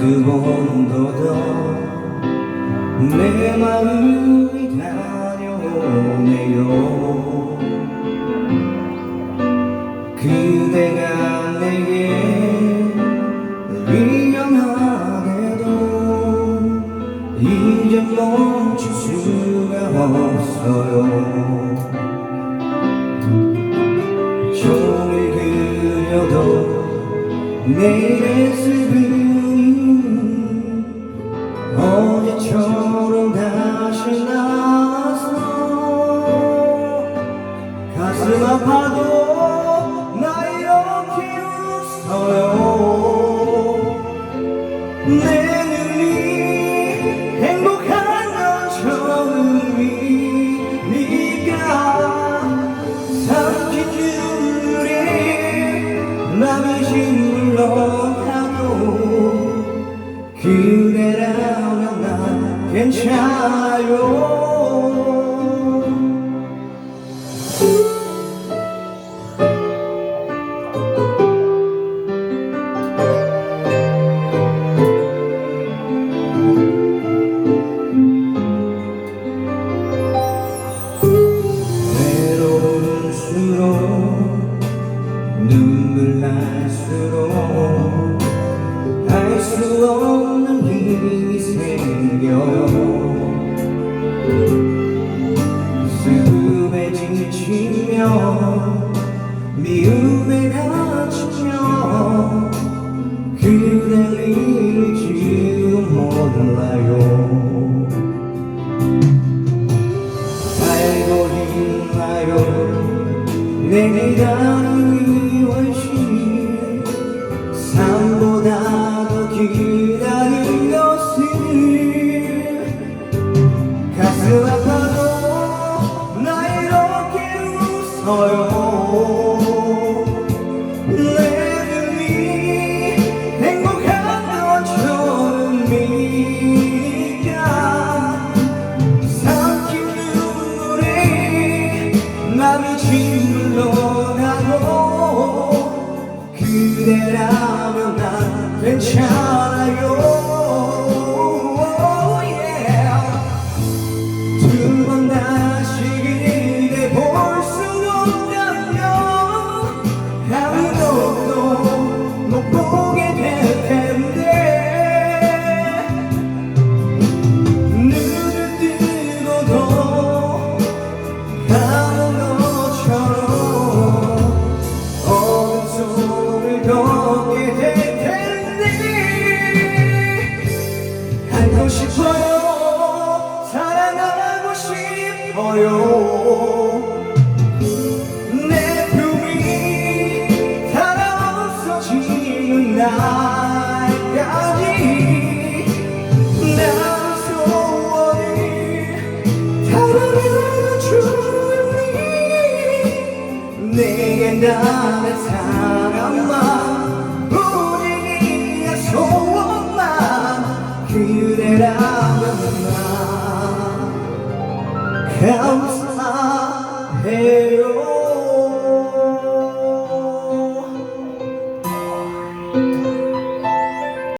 두 번더도 내 마음이 다녀오네요. 그대가 내게 미련하게도 이제 멈출 수가 없어요. 종일 그려도 내일의 슬픔 가슴 아파도 나 이렇게 웃어요. 내 눈이 행복한 건 처음이니까 삼킨 눈물에 맘이 짓물러가도 그대라면 난 괜찮아요 날수록 알수 없는 힘이 생겨요 슬픔에 지치며 미움에 다치며 그댈 잃을지도 몰라요 가슴 아파도 나 이렇게 웃어요. 내 눈이 행복한 건 처음이니까 삼킨 눈물에 맘이 짓물러가고 그대라면 난 괜찮아요 보게 될 텐데. 눈을 뜨고도 가는 것처럼 어둠 속을 걷게 될 텐데. 알고 싶어요. 사랑하고 싶어요 없어지는 날까지 난 소원을 담아주니 내게 나는 사랑만 우리의 소원만 그대라면 나 감사해요